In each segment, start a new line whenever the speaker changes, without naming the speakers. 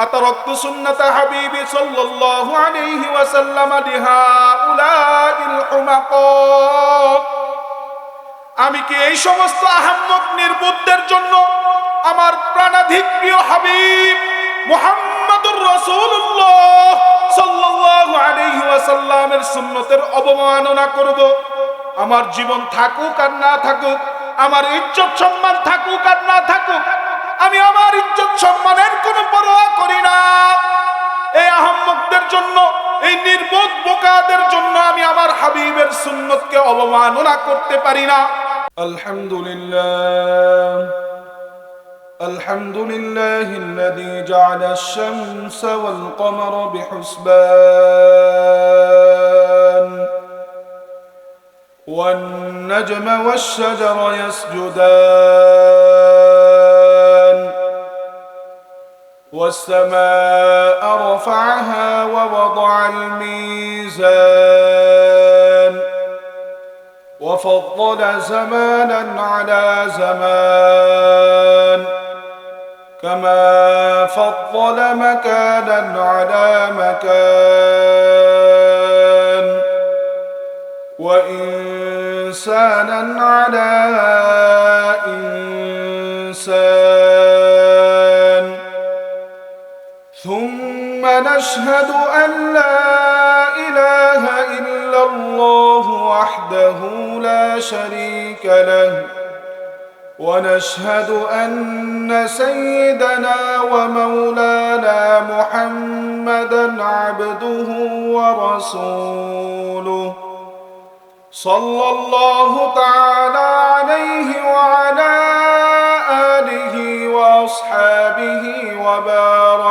أتركت سنة حبيبي صلى الله عليه وسلم لهؤلاء الحمقاء আমি কি এই সমস্ত আহম্মক নির্বুদ্ধের জন্য আমার প্রাণাধিক প্রিয় হাবিব মুহাম্মাদুর রাসূলুল্লাহ সাল্লাল্লাহু আলাইহি ওয়াসাল্লামের সুন্নতের অবমাননা করব আমার জীবন থাকুক আর না থাকুক আমার ইজ্জত সম্মান থাকুক আর না থাকুক আমি আমার ইজ্জত সম্মানের কোনো পরোয়া করি না এই আহম্মকদের জন্য এই নির্বোধ বোকাদের জন্য আমি আমার হাবিবের সুন্নতকে অবমাননা করতে পারি না আলহামদুলিল্লাহ الحمد لله الذي جعل الشمس والقمر بحسبان والنجم والشجر يسجدان والسماء رفعها ووضع الميزان وفضل زمانا على زمان كما فضل مكانا على مكان وإنسانا على إنسان ثم نشهد أن لا إله إلا الله وحده لا شريك له ونشهد أن سيدنا ومولانا محمدا عبده ورسوله. صلى الله تعالى عليه وعلى آله وأصحابه وبارك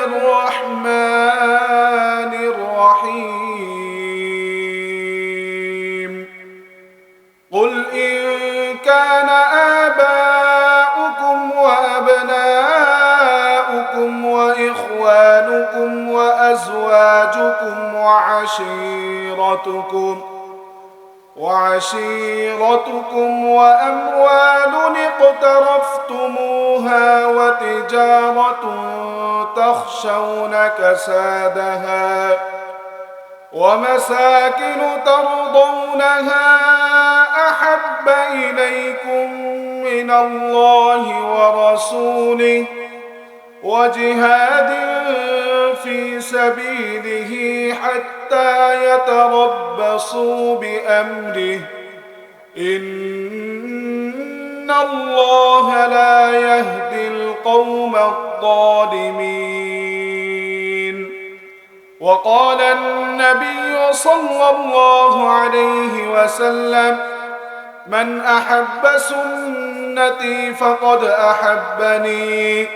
وعشيرتكم وعشيرتكم وأموال اقترفتموها وتجارة تخشون كسادها ومساكن ترضونها أحب إليكم من الله ورسوله وجهاد في سبيله حتى يتربصوا بأمره. إن الله لا يهدي القوم الظالمين. وقال النبي صلى الله عليه وسلم من أحب سنتي فقد أحبني.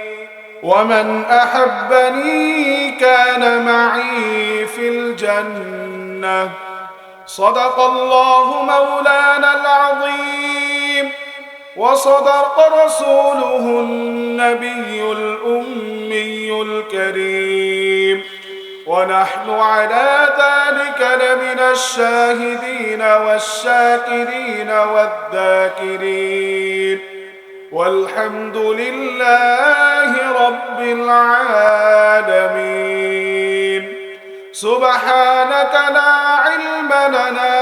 ومن أحبني كان معي في الجنة. صدق الله مولانا العظيم. وصدق رسوله النبي الأمي الكريم. ونحن على ذلك لمن الشاهدين والشاكرين والذاكرين. والحمد لله رب العالمين سبحانك لا علم لنا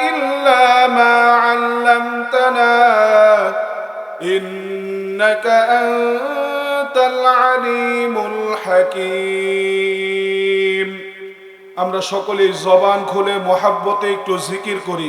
إلا ما علمتنا إنك أنت العليم الحكيم আমরা সকলে জবান খুলে মোহাব্বতে একটু জিকির করি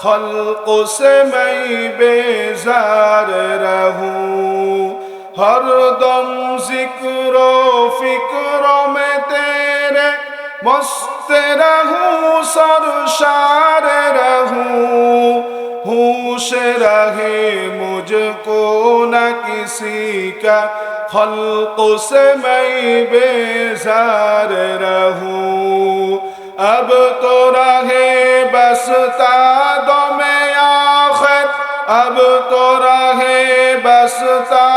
خلق سے میں بیزار رہوں ہر دم ذکر و فکر میں تیرے مست رہوں سرشار رہوں ہوش رہے مجھ کو نہ کسی کا خلق سے میں بیزار رہوں اب تو رہے بستا دو میں آخر اب تو رہے بستا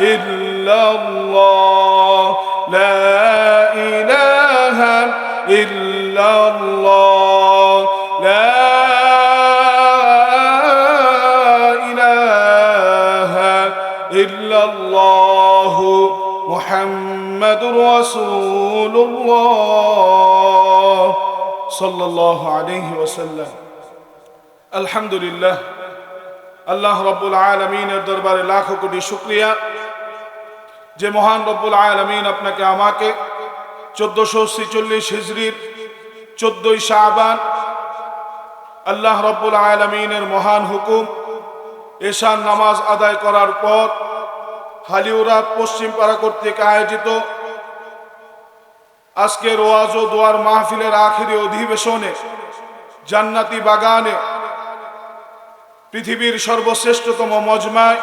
إلا الله. لا إله إلا الله. لا إله إلا الله. محمد رسول الله. صلى الله عليه وسلم. الحمد لله. الله رب العالمين দরবারে লাখো কোটি شكريا যে মহান রব্বুল আলামিন আপনাকে আমাকে চোদ্দশো ছিচল্লিশ হিজড়ির চোদ্দই শাহবান আল্লাহ রব্বুল আলমিনের মহান হুকুম এশান নামাজ আদায় করার পর হালিউরাত পশ্চিম পাড়া কর্তৃক আয়োজিত আজকের ওয়াজ ও দোয়ার মাহফিলের আখিরি অধিবেশনে জান্নাতি বাগানে পৃথিবীর সর্বশ্রেষ্ঠতম মজমায়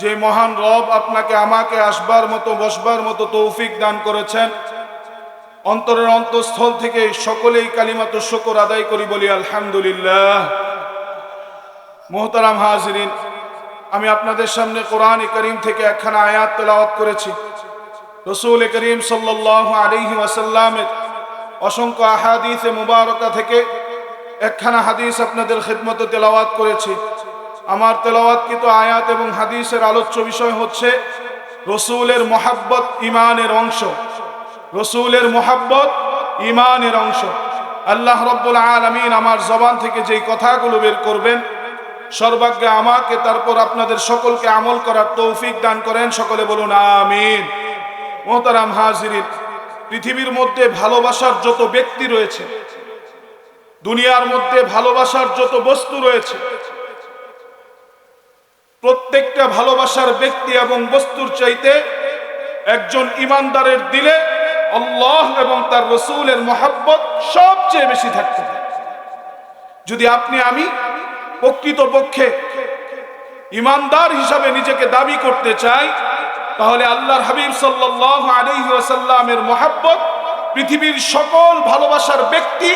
যে মহান রব আপনাকে, আমাকে আসবার মতো, বসবার মতো তৌফিক দান করেছেন। অন্তরের অন্তঃস্থল থেকে সকলেই কালিমাত শকর আদায় করি বলি, আলহামদুলিল্লাহ। মোহতারাম হাজরিন, আমি আপনাদের সামনে কোরআন করিম থেকে একখানা আয়াত তেলাওয়াত করেছি। রসুল করিম সাল্লাহ আলিহি ওয়াসাল্লামের অসংখ্য আহাদিসে মুবারকা থেকে একখানা হাদিস আপনাদের খেদমতে তেলাওয়াত করেছি। আমার তেলাওয়াতকৃত আয়াত এবং হাদিসের আলোচ্য বিষয় হচ্ছে রসুলের মোহাব্বত ইমানের অংশ। রসুলের মোহাব্বত ইমানের অংশ। আল্লাহ রব্বুল আলমিন আমার জবান থেকে যেই কথাগুলো বের করবেন সর্বাগ্যে আমাকে তারপর আপনাদের সকলকে আমল করার তৌফিক দান করেন। সকলে বলুন, আমিন। মোহতারাম হাজিরিন, পৃথিবীর মধ্যে ভালোবাসার যত ব্যক্তি রয়েছে, দুনিয়ার মধ্যে ভালোবাসার যত বস্তু রয়েছে প্রত্যেকটা ভালোবাসার ব্যক্তি এবং বস্তুর চাইতে একজন ইমানদারের দিলে আল্লাহ এবং তার রসুলের মহাব্বত সবচেয়ে বেশি থাকতে যদি আপনি আমি প্রকৃত পক্ষে ইমানদার হিসাবে নিজেকে দাবি করতে চাই, তাহলে আল্লাহর হাবিব সাল্লাহ আলহি ওয়াসাল্লামের মহাব্বত পৃথিবীর সকল ভালোবাসার ব্যক্তি,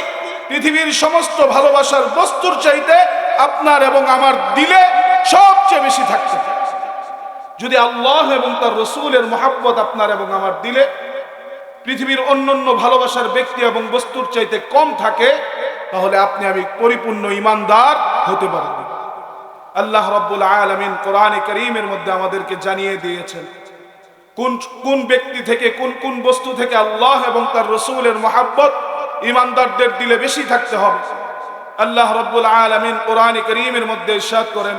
পৃথিবীর সমস্ত ভালোবাসার বস্তুর চাইতে আপনার এবং আমার দিলে সবচেয়ে বেশি থাকতে যদি আল্লাহ এবং তার রসুলের মহাব্বত আপনার এবং আমার দিলে, পৃথিবীর অন্যান্য ভালোবাসার ব্যক্তি এবং বস্তুর চাইতে কম থাকে, তাহলে আপনি আমি পরিপূর্ণ ইমানদার হতে পারবেন আল্লাহ রব্বুল আলমিন কোরআনে করিমের মধ্যে আমাদেরকে জানিয়ে দিয়েছেন, কোন কোন ব্যক্তি থেকে, কোন কোন বস্তু থেকে আল্লাহ এবং তার রসুলের মহাব্বত ইমানদারদের দিলে বেশি থাকতে হবে। আল্লাহ রব্বুল আলমিন কোরআনে করিমের মধ্যে ইরশাদ করেন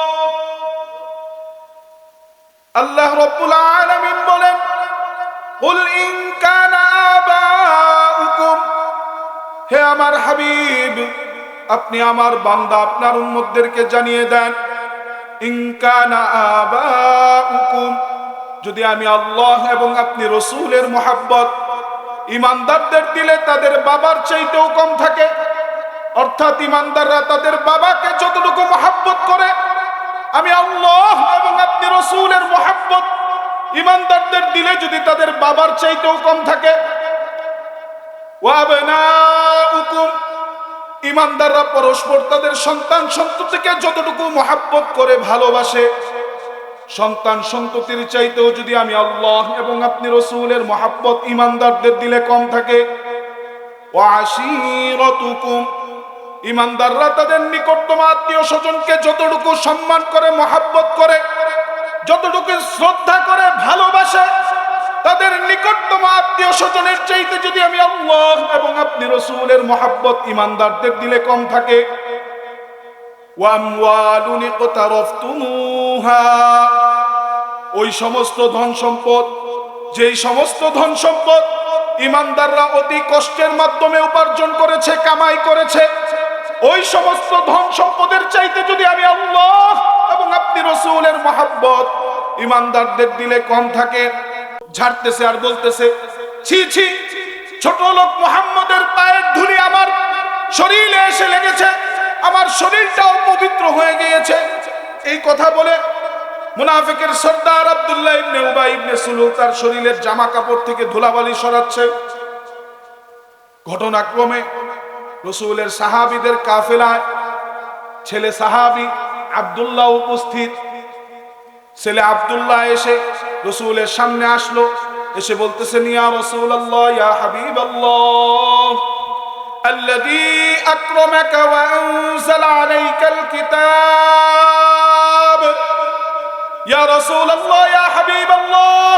আল্লাহ রব্বুল আলামিন বলেন, কুল ইন কানা আবাউকুম হে আমার হাবিব, আপনি আমার বান্দা আপনার উম্মতদেরকে জানিয়ে দেন, ইন কানা আবাউকুম যদি আমি আল্লাহ এবং আপনি রসুলের মোহাব্বত ইমানদারদের দিলে তাদের বাবার চাইতেও কম থাকে, অর্থাৎ ইমানদাররা তাদের বাবাকে যতটুকু মহাব্বত করে আমি আল্লাহ এবং আপনি রসুলের মহাব্বত। ইমানদারদের দিলে যদি তাদের বাবার চাইতেও কম থাকে। ইমানদাররা পরস্পর তাদের সন্তান সন্ততিকে যতটুকু মহাব্বত করে ভালোবাসে, সন্তান সন্ততির চাইতেও যদি আমি আল্লাহ এবং আপনি রসুলের মহাব্বত ইমানদারদের দিলে কম থাকে। ওয়াশিরতুকুম ইমানদাররা তাদের নিকটতম আত্মীয় স্বজনকে যতটুকু সম্মান করে, মহাব্বত করে, যতটুকু শ্রদ্ধা করে, ভালোবাসে, তাদের নিকটতম আত্মীয় স্বজনের চাইতে যদি আমি আল্লাহ এবং আপনি রসুলের মহাব্বত ইমানদারদের দিলে কম থাকে। ওই সমস্ত ধন সম্পদ, যেই সমস্ত ধন সম্পদ ইমানদাররা অতি কষ্টের মাধ্যমে উপার্জন করেছে, কামাই করেছে ওই সমস্ত ধন সম্পদের চাইতে যদি আমি আল্লাহ এবং আপনি রসুলের মহাব্বত ইমানদারদের দিলে কম থাকে, ঝাড়তেছে আর বলতেছে, ছি ছি, ছোট লোক মোহাম্মদের পায়ের ধুলি আমার শরীরে এসে লেগেছে, আমার শরীরটাও পবিত্র হয়ে গিয়েছে। এই কথা বলে মুনাফিকের সর্দার আব্দুল্লাহ ইবনে উবাই ইবনে তার শরীরের জামা কাপড় থেকে ধুলাবালি সরাচ্ছে। ঘটনাক্রমে রসুলের সাহাবিদের কাফেলায় ছেলে সাহাবি আব্দুল্লাহ উপস্থিত ছেলে আব্দুল্লাহ এসে রসুলের সামনে আসলো এসে বলতেছেন ইয়া রসুল আল্লাহ ইয়া হাবিব আল্লাহ الذي أكرمك وأنزل عليك الكتاب يا رسول الله يا حبيب الله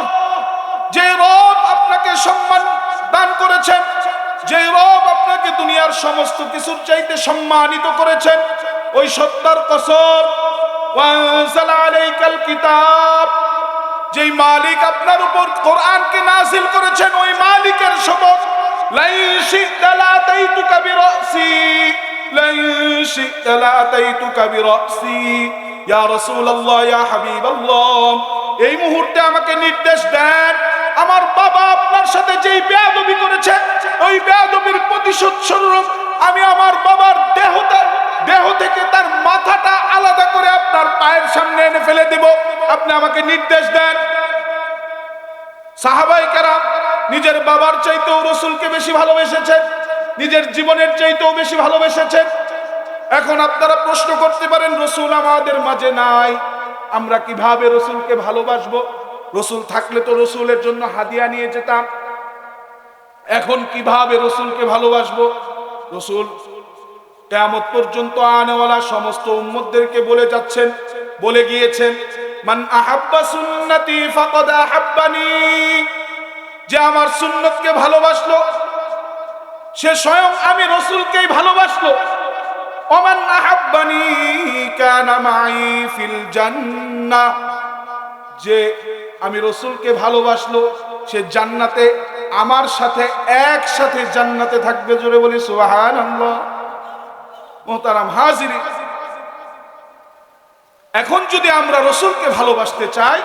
সমস্ত কিছুর চাইতে সম্মানিত করেছেন ওই সত্তার কসর। কিতাব। যেই মালিক আপনার উপর কোরআনকে নাজিল করেছেন, ওই মালিকের শপথ এই মুহূর্তে আমাকে নির্দেশ দেন আমার বাবা আপনার সাথে যেই বেয়াদবি করেছে, ওই বেয়াদবির প্রতিশোধ স্বরূপ আমি আমার বাবার দেহটা দেহ থেকে তার মাথাটা আলাদা করে আপনার পায়ের সামনে এনে ফেলে দেব। আপনি আমাকে নির্দেশ দেন। সাহাবাই কেরাম নিজের বাবার চাইতেও রসুলকে বেশি ভালোবেসেছেন, নিজের জীবনের চাইতেও বেশি ভালোবেসেছেন। এখন আপনারা প্রশ্ন করতে পারেন, রসুল আমাদের মাঝে নাই, আমরা কীভাবে রসুলকে ভালোবাসবো? রসুল থাকলে তো রসুলের জন্য হাদিয়া নিয়ে যেতাম। এখন কীভাবে রসুলকে ভালোবাসবো? রসুল কেয়ামত পর্যন্ত আনেওয়ালা সমস্ত উম্মতদেরকে বলে যাচ্ছেন, বলে গিয়েছেন, মান আহাব্বা সুন্নতি ফাকাদ আহাব্বানি। যে আমার সুন্নতকে ভালোবাসলো, সে স্বয়ং আমি রসুলকেই ভালোবাসলো ওমান আহাব্বানি কানা মাই ফিল জান্নাহ। যে আমি রসুলকে ভালোবাসলো, সে জান্নাতে, আমার সাথে, একসাথে জান্নাতে থাকবে জোরে বলি সুবাহান মোহতারাম হাজিরি এখন যদি আমরা রসুলকে ভালোবাসতে চাই,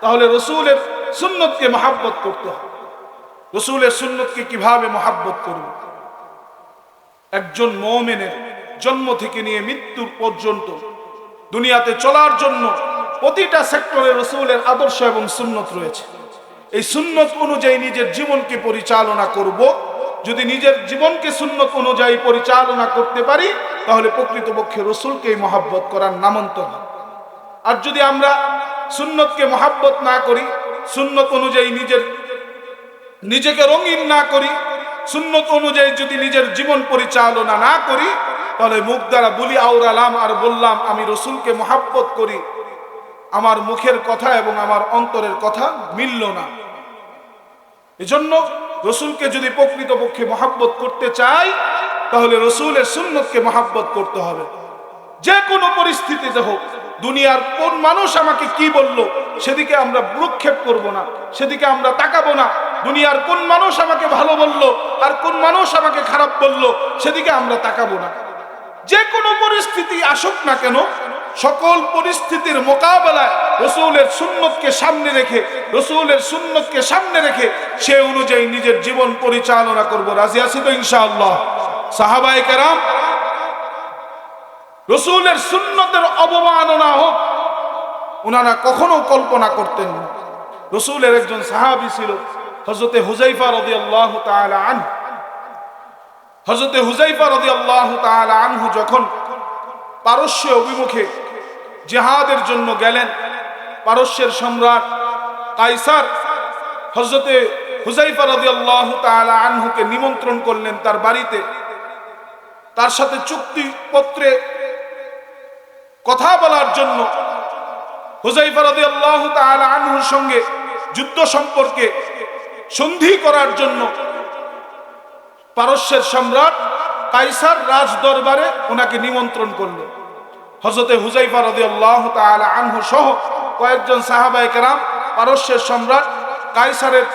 তাহলে রসুলের সুন্নতকে মহাব্বত করতে হবে। রসুলের সুন্নতকে কীভাবে মহাব্বত করব? একজন মৌমেনের জন্ম থেকে নিয়ে মৃত্যুর পর্যন্ত দুনিয়াতে চলার জন্য প্রতিটা সেক্টরে রসুলের আদর্শ এবং সুন্নত রয়েছে। এই সুন্নত অনুযায়ী নিজের জীবনকে পরিচালনা করব। যদি নিজের জীবনকে সুন্নত অনুযায়ী পরিচালনা করতে পারি, তাহলে প্রকৃতপক্ষে রসুলকেই মহাব্বত করার নামান্তর আর যদি আমরা সুন্নতকে মহাব্বত না করি, সুন্নত অনুযায়ী নিজের, নিজেকে রঙিন না করি, সুন্নত অনুযায়ী যদি নিজের জীবন পরিচালনা না করি, তাহলে মুখ দ্বারা বলি আওরালাম আর বললাম, আমি রসুলকে মহাব্বত করি। আমার মুখের কথা এবং আমার অন্তরের কথা মিলল না। এজন্য রসুলকে যদি প্রকৃতপক্ষে মহাব্বত করতে চাই, তাহলে রসুলের সুন্নতকে মহাব্বত করতে হবে। যে কোনো পরিস্থিতিতে হোক, দুনিয়ার কোন মানুষ আমাকে কি বলল, সেদিকে আমরা ভ্রুক্ষেপ করব না, সেদিকে আমরা তাকাবো না। দুনিয়ার কোন মানুষ আমাকে ভালো বলল, আর কোন মানুষ আমাকে খারাপ বলল, সেদিকে আমরা তাকাবো না। যে কোনো পরিস্থিতি আসুক না কেন, সকল পরিস্থিতির মোকাবেলায় রসুলের সুন্নতকে সামনে রেখে, রসুলের সুন্নতকে সামনে রেখে সে অনুযায়ী নিজের জীবন পরিচালনা করব। রাজি আছি তো ইনশাআল্লাহ? সাহাবায়ে কেরাম, রসুলের সুন্নতের অবমাননা হোক ওনারা কখনো কল্পনা করতেন না। রসুলের একজন সাহাবি ছিল হজরতে হুজাইফা রদি আল্লাহ আন হজরতে হুজাইফা রদি আল্লাহ আনহু যখন পারস্য অভিমুখে জেহাদের জন্য গেলেন, পারস্যের সম্রাট কাইসার হজরতে হুজাইফা রদি আল্লাহ আনহুকে নিমন্ত্রণ করলেন তার বাড়িতে। তার সাথে চুক্তিপত্রে কথা বলার জন্য হুজাইফা রদি আল্লাহ আনহুর সঙ্গে যুদ্ধ সম্পর্কে সন্ধি করার জন্য পারস্যের সম্রাট কাইসার রাজ দরবারে ওনাকে নিমন্ত্রণ করলেন হজরতে হুজাইফা রদি আল্লাহ আনহু সহ কয়েকজন সাহাবাই কেরাম পারস্যের সম্রাট কাইসারের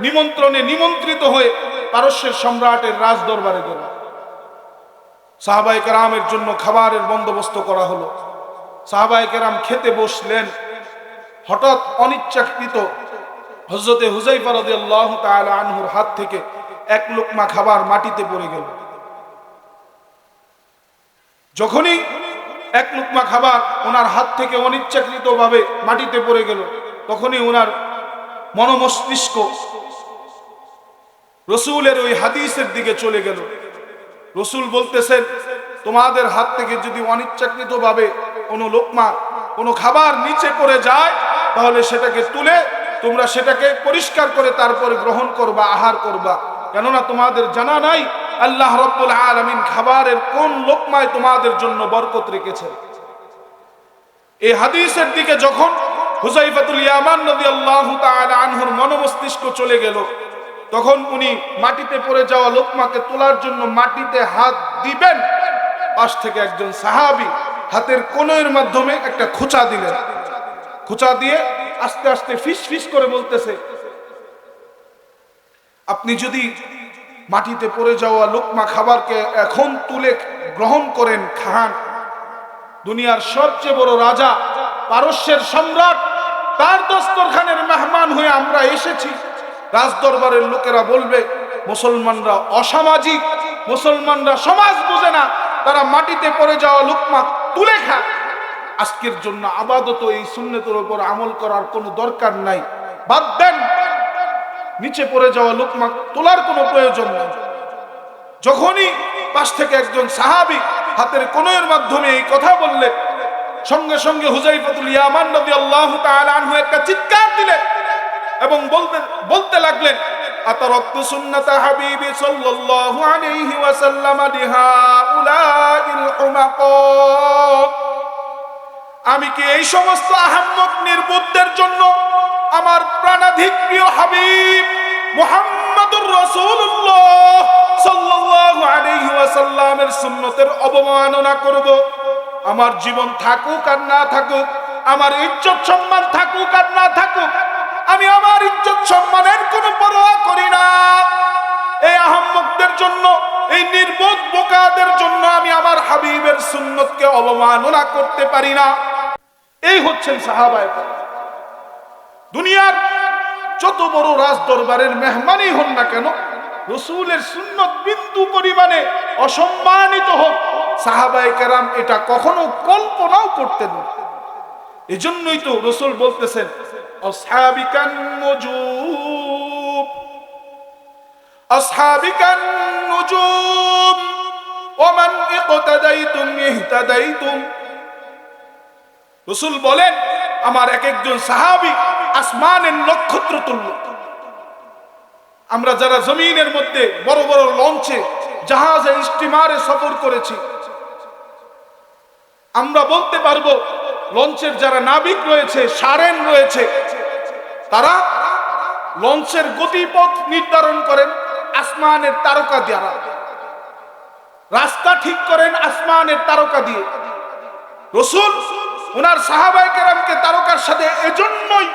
নিমন্ত্রণে নিমন্ত্রিত হয়ে পারস্যের সম্রাটের রাজ দরবারে গেল। সাহাবাই কেরামের জন্য খাবারের বন্দোবস্ত করা হলো। সাহাবাই কেরাম খেতে বসলেন। হঠাৎ অনিচ্ছাকৃত হজরতে হুজাইফা রদি আল্লাহ আনহুর হাত থেকে এক লোকমা খাবার মাটিতে পড়ে গেল। যখনই এক লোকমা খাবার ওনার হাত থেকে অনিচ্ছাকৃত ভাবে মাটিতে পড়ে গেল, তখনই ওনার মনমস্তিষ্ক রসুলের ওই হাদিসের দিকে চলে গেল। রসুল বলতেছেন, তোমাদের হাত থেকে যদি অনিচ্ছাকৃত ভাবে কোনো লোকমা কোনো খাবার নিচে পড়ে যায়, তাহলে সেটাকে তুলে তোমরা সেটাকে পরিষ্কার করে তারপরে গ্রহণ করবা, আহার করবা। কেননা তোমাদের জানা নাই, আল্লাহ রব্বুল আলমিন খাবারের কোন লোকমায় তোমাদের জন্য বরকত রেখেছে এই হাদিসের দিকে যখন হুজাইফাতুল ইয়ামান নদী আল্লাহ আনহুর মনোমস্তিষ্ক চলে গেল, তখন উনি মাটিতে পড়ে যাওয়া লোকমাকে তোলার জন্য মাটিতে হাত দিবেন। পাশ থেকে একজন সাহাবি হাতের কোনের মাধ্যমে একটা খোঁচা দিলেন। খোঁচা দিয়ে আস্তে আস্তে ফিস ফিস করে বলতেছে আপনি যদি মাটিতে পড়ে যাওয়া লোকমা খাবারকে এখন তুলে গ্রহণ করেন, খান। দুনিয়ার সবচেয়ে বড় রাজা, পারস্যের সম্রাট, তার দস্তরখানের মেহমান হয়ে আমরা এসেছি। রাজদরবারের লোকেরা বলবে, মুসলমানরা অসামাজিক, মুসলমানরা সমাজ বোঝে না। তারা মাটিতে পড়ে যাওয়া লোকমা তুলে খায় আজকের জন্য আপাতত এই সুন্নতের উপর আমল করার কোনো দরকার নাই। বাদ দেন। নিচে পড়ে যাওয়া লোকমা তোলার কোনো প্রয়োজন নেই। যখনই পাশ থেকে একজন সাহাবি হাতের কোনের মাধ্যমে এই কথা বললে, সঙ্গে সঙ্গে হুজাইফাতুল ইয়ামান নবী আল্লাহ আনহু একটা চিৎকার দিলেন এবং বলতে বলতে লাগলেন, আতারাক্তু সুন্নাতা হাবিবি সাল্লাল্লাহু আলাইহি ওয়াসাল্লাম লিহাউলাইল হুমাকা আমি কি এই সমস্ত আহম্মক নির্বুদ্ধের জন্য আমার প্রাণাধিক প্রিয় হাবিব মুহাম্মাদুর রাসূলুল্লাহ সাল্লাল্লাহু আলাইহি ওয়াসাল্লামের সুন্নতের অবমাননা করব। আমার জীবন থাকুক আর না থাকুক, আমার ইজ্জত সম্মান থাকুক আর না থাকুক, আমি আমার ইজ্জত সম্মানের কোনো পরোয়া করি না। এই আহম্মকদের জন্য, এই নির্বোধ বোকাদের জন্য আমি আমার হাবিবের সুন্নতকে অবমাননা করতে পারি না। এই হচ্ছেন সাহাবায় দুনিয়ার যত বড় রাজ দরবারের মেহমানই হন না কেন, রসুলের সুন্নত বিন্দু পরিমাণে অসম্মানিত হোক সাহাবাই কারাম এটা কখনো কল্পনাও করতেন না। এজন্যই তো রসুল বলতেছেন, অসাবিকান নজুব অসাবিকান নজুব, ওমান ইকতাদাইতুম ইহতাদাইতুম। রসুল বলেন, আমার এক একজন সাহাবি আসমানের নক্ষত্র তুল্য আমরা যারা জমিনের মধ্যে বড় বড় লঞ্চে জাহাজে স্টিমারে সফর করেছি, আমরা বলতে পারব, লঞ্চের যারা নাবিক রয়েছে, সারেন রয়েছে, তারা লঞ্চের গতিপথ নির্ধারণ করেন আসমানের তারকা দ্বারা। রাস্তা ঠিক করেন আসমানের তারকা দিয়ে। রসুল ওনার সাহাবাই কেরামকে তারকার সাথে এজন্যই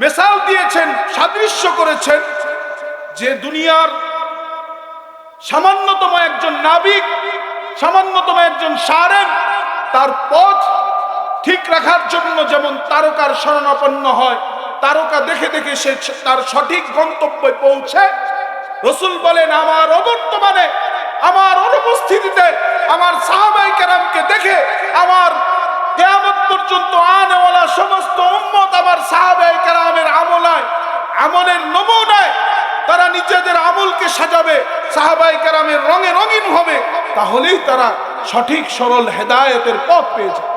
মেসাল দিয়েছেন, সাদৃশ্য করেছেন যে দুনিয়ার সামান্যতম একজন নাবিক, সামান্যতম একজন সারেন তার পথ ঠিক রাখার জন্য যেমন তারকার শরণাপন্ন হয়, তারকা দেখে দেখে সে তার সঠিক গন্তব্যে পৌঁছে। রসুল বলেন, আমার অবর্তমানে, আমার অনুপস্থিতিতে আমার সাহাবাই কেরামকে দেখে আমার কেয়ামত পর্যন্ত আনেওয়ালা সমস্ত উম্মত আমার সাহাবাই কেরামের আমলায়, আমলের নমুনায় তারা নিজেদের আমলকে সাজাবে সাহাবাই কেরামের রঙে রঙিন হবে, তাহলেই তারা সঠিক, সরল হেদায়েতের পথ পেয়ে যাবে।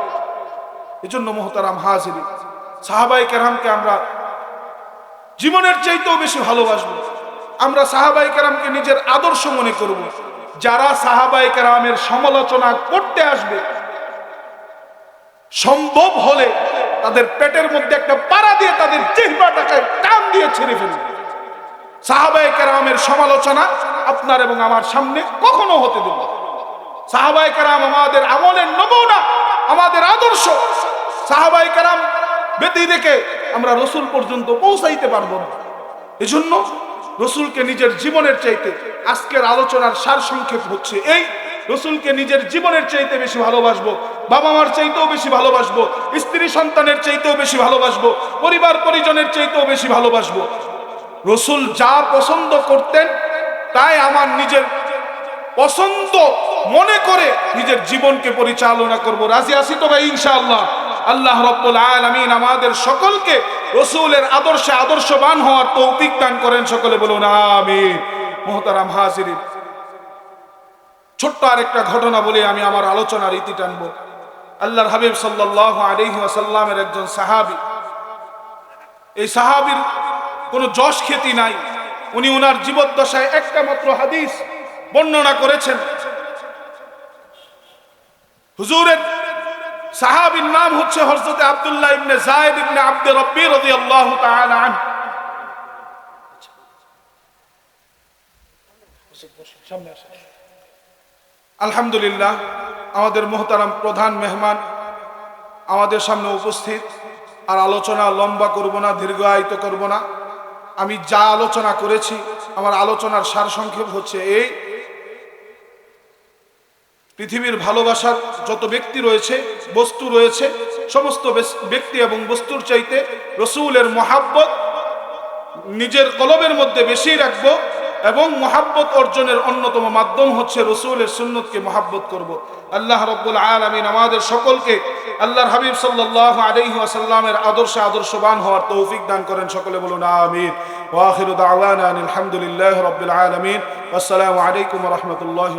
এজন্য মোহতারাম হাজিরি সাহাবাই কেরামকে আমরা জীবনের চাইতেও বেশি ভালোবাসবো। আমরা সাহাবাই কেরামকে নিজের আদর্শ মনে করব। যারা সাহাবাই কেরামের সমালোচনা করতে আসবে সম্ভব হলে তাদের পেটের মধ্যে একটা পাড়া দিয়ে তাদের জিহ্বাটাকে টান দিয়ে ছেড়ে ফেলবে সাহাবাই কেরামের সমালোচনা আপনার এবং আমার সামনে কখনো হতে দেব না। সাহাবাই কেরাম আমাদের আমলের নমুনা, আমাদের আদর্শ। সাহাবাই কেরাম ব্যতি রেখে আমরা রসুল পর্যন্ত পৌঁছাইতে পারব না। এজন্য রসুলকে নিজের জীবনের চাইতে আজকের আলোচনার সার সংক্ষেপ হচ্ছে এই, রসুলকে নিজের জীবনের চাইতে বেশি ভালোবাসবো বাবা মার চাইতেও বেশি ভালোবাসবো, স্ত্রী সন্তানের চাইতেও বেশি ভালোবাসবো, পরিবার পরিজনের চাইতেও বেশি ভালোবাসবো। রসুল যা পছন্দ করতেন, তাই আমার নিজের পছন্দ মনে করে নিজের জীবনকে পরিচালনা করব। রাজি আছি তো ভাই, ইনশাআল্লাহ? আল্লাহ রব্বুল আলামিন আমাদের সকলকে রসুলের আদর্শে আদর্শবান হওয়ার তৌফিক দান করেন, সকলে বলুন আমিন। মোহতারাম হাজিরিন, ছোট্ট আরেকটা ঘটনা বলে আমি আমার আলোচনার ইতি টানব। আল্লাহর হাবিব সাল্লাল্লাহু আলাইহি ওয়াসাল্লামের একজন সাহাবী। এই সাহাবীর কোনো যশ খ্যাতি নাই। উনি ওনার জীবদ্দশায় একটা মাত্র হাদিস বর্ণনা করেছেন। হুজুরের সাহাবীর নাম হচ্ছে হযরত আবদুল্লাহ ইবনে যায়েদ ইবনে আব্দে রব্বি রাদিয়াল্লাহু তাআলা সামনে আসেন। আলহামদুলিল্লাহ, আমাদের মোহতারাম প্রধান মেহমান আমাদের সামনে উপস্থিত। আর আলোচনা লম্বা করব না, দীর্ঘায়িত করব না। আমি যা আলোচনা করেছি, আমার আলোচনার সারসংক্ষেপ হচ্ছে এই। পৃথিবীর ভালোবাসার যত ব্যক্তি রয়েছে, বস্তু রয়েছে, সমস্ত ব্যক্তি এবং বস্তুর চাইতে রসুলের মহাব্বত নিজের কলবের মধ্যে বেশি রাখব। এবং মহাব্বত অর্জনের অন্যতম মাধ্যম হচ্ছে রসুলের সুন্নতকে মহাব্বত করব। আল্লাহ রব্বুল আলমিন আমাদের সকলকে আল্লাহর হাবিব সাল্লাহ আলহি আসাল্লামের আদর্শে আদর্শবান হওয়ার তৌফিক দান করেন। সকলে বলুন আমিন। ওয়াহির আলহামদুলিল্লাহ রবিল আলমিন। আসসালামু আলাইকুম রহমতুল্লাহ